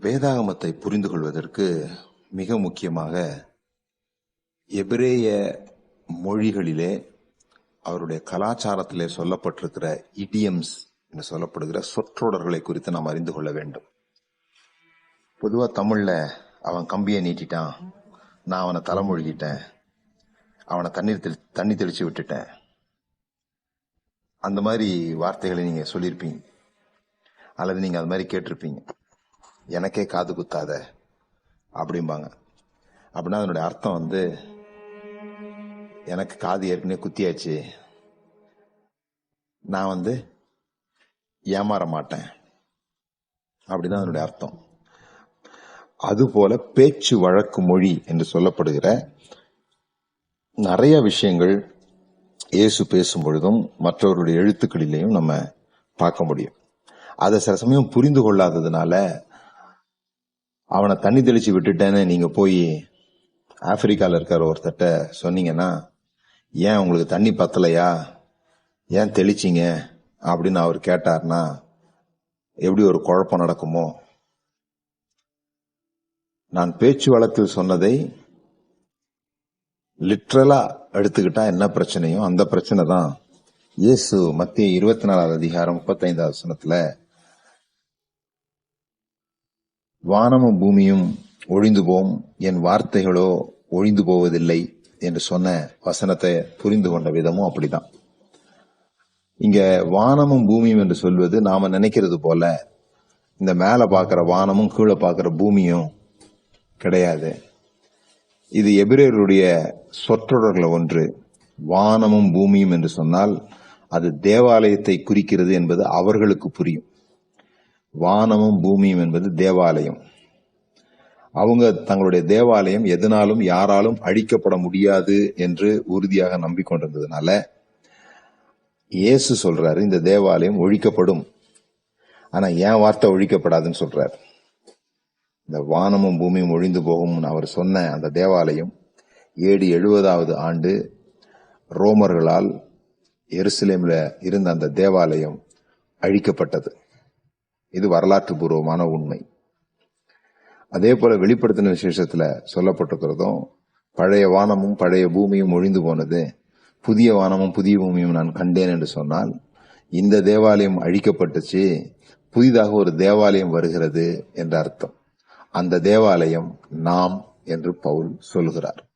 வேதாகமத்தை புரிந்து கொள்வதற்கு மிக முக்கியமாக எபிரேய மொழிகளிலே அவருடைய கலாச்சாரத்திலே சொல்லப்பட்டிருக்கிற இடியம்ஸ் என்று சொல்லப்படுகிற சொற்றொடர்களை குறித்து நாம் அறிந்து கொள்ள வேண்டும். பொதுவாக தமிழில் அவன் கம்பியை நீட்டிட்டான் நான் அவனை தலைமொழிகிட்டேன் அவனை தண்ணீர் தெளி தண்ணி தெளிச்சு விட்டுட்டேன். அந்த மாதிரி வார்த்தைகளை நீங்கள் சொல்லியிருப்பீங்க. அல்லது நீங்கள் அது மாதிரி கேட்டிருப்பீங்க. எனக்கே காது குத்தாத அப்படிம்பாங்க. அப்படின்னா அதனுடைய அர்த்தம் வந்து எனக்கு காது ஏற்கனவே குத்தியாச்சு. நான் வந்து ஏமாற மாட்டேன். அப்படிதான் அதனுடைய அர்த்தம். அதுபோல பேச்சு வழக்கு மொழி என்று சொல்லப்படுகிற நிறைய விஷயங்கள் இயேசு பேசும் பொழுதும் மற்றவருடைய எழுத்துக்களிலையும் நம்ம பார்க்க முடியும். அதை சில சமயம் புரிந்து கொள்ளாததுனால அவனை தண்ணி தெளிச்சு விட்டுட்டேன்னு நீங்கள் போய் ஆப்பிரிக்காவில் இருக்கிற ஒருத்தட்ட சொன்னீங்கன்னா ஏன் உங்களுக்கு தண்ணி பத்தலையா? ஏன் தெளிச்சிங்க? அப்படின்னு அவர் கேட்டார்னா எப்படி ஒரு குழப்பம் நடக்குமோ? நான் பேச்சு வழக்கில் சொன்னதை லிட்ரலா எடுத்துக்கிட்டா என்ன பிரச்சனையோ அந்த பிரச்சனை தான். இயேசு மத்திய இருபத்தி நாலாவது அதிகாரம் முப்பத்தைந்தாவது வசனத்துல வானமும் பூமியும் ஒழிந்து போம் என் வார்த்தைகளோ ஒழிந்து போவதில்லை என்று சொன்ன வசனத்தை புரிந்து கொண்ட விதமும் அப்படிதான். இங்க வானமும் பூமியும் என்று சொல்வது நாம நினைக்கிறது போல இந்த மேல பார்க்கிற வானமும் கீழே பார்க்கிற பூமியும் கிடையாது. இது எபிரேயருடைய சொற்றொடர்கள் ஒன்று. வானமும் பூமியும் என்று சொன்னால் அது தேவாலயத்தை குறிக்கிறது என்பது அவர்களுக்கு புரியும். வானமும் பூமியும் என்பது தேவாலயம். அவங்க தங்களுடைய தேவாலயம் எதனாலும் யாராலும் அழிக்கப்பட முடியாது என்று உறுதியாக நம்பிக்கொண்டிருந்ததுனால இயேசு சொல்றாரு இந்த தேவாலயம் ஒழிக்கப்படும். ஆனா என் வார்த்தை ஒழிக்கப்படாதுன்னு சொல்றாரு. இந்த வானமும் பூமியும் ஒழிந்து போகும்னு அவர் சொன்ன அந்த தேவாலயம் ஏடி எழுபதாவது ஆண்டு ரோமர்களால் எருசலேம்ல இருந்த அந்த தேவாலயம் அழிக்கப்பட்டது. இது வரலாற்று பூர்வமான உண்மை. அதே போல வெளிப்படுத்தின விசேஷத்துல சொல்லப்பட்டிருக்கிறதும் பழைய வானமும் பழைய பூமியும் ஒழிந்து போனது புதிய வானமும் புதிய பூமியும் நான் கண்டேன் என்று சொன்னால் இந்த தேவாலயம் அழிக்கப்பட்டுச்சு புதிதாக ஒரு தேவாலயம் வருகிறது என்ற அர்த்தம். அந்த தேவாலயம் நாம் என்று பவுல் சொல்கிறார்.